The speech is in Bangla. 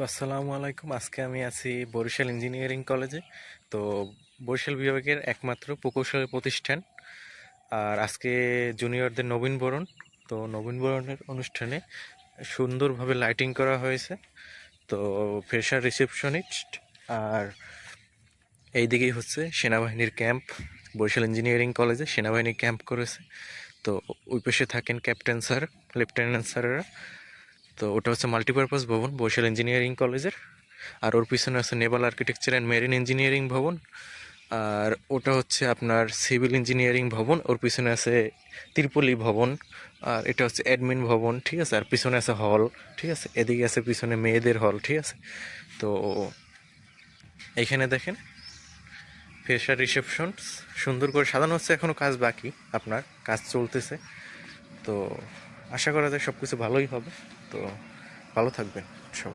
তো আসসালামু আলাইকুম। আজকে আমি আছি বরিশাল ইঞ্জিনিয়ারিং কলেজে। তো বরিশাল বিভাগের একমাত্র প্রকৌশল প্রতিষ্ঠান। আর আজকে জুনিয়রদের নবীনবরণ তো নবীনবরণের অনুষ্ঠানে সুন্দরভাবে লাইটিং করা হয়েছে। তো ফ্রেশার রিসেপশনিস্ট আর এইদিকেই হচ্ছে সেনাবাহিনীর ক্যাম্প বরিশাল ইঞ্জিনিয়ারিং কলেজে সেনাবাহিনী ক্যাম্প করেছে। তো ওই পাশে থাকেন ক্যাপ্টেন স্যার লেফটেন্যান্ট স্যারেরা তো ওটা হচ্ছে মাল্টিপারপাস ভবন বরিশাল ইঞ্জিনিয়ারিং কলেজের আর ওর পিছনে আছে naval architecture and marine engineering ভবন। আর ওটা হচ্ছে আপনার সিভিল ইঞ্জিনিয়ারিং ভবন, ওর পিছনে আছে তিরপলি ভবন। আর এটা হচ্ছে অ্যাডমিন ভবন, ঠিক আছে? আর পিছনে আছে হল ঠিক আছে? এদিকে আছে পিছনে মেয়েদের হল ঠিক আছে? তো এইখানে দেখেন ফ্রেশার রিসেপশন সুন্দর করে সাজানো হচ্ছে এখনও কাজ বাকি, আপনার কাজ চলতেছে। তো আশা করা যায় সব কিছু ভালোই হবে। তো ভালো থাকবেন।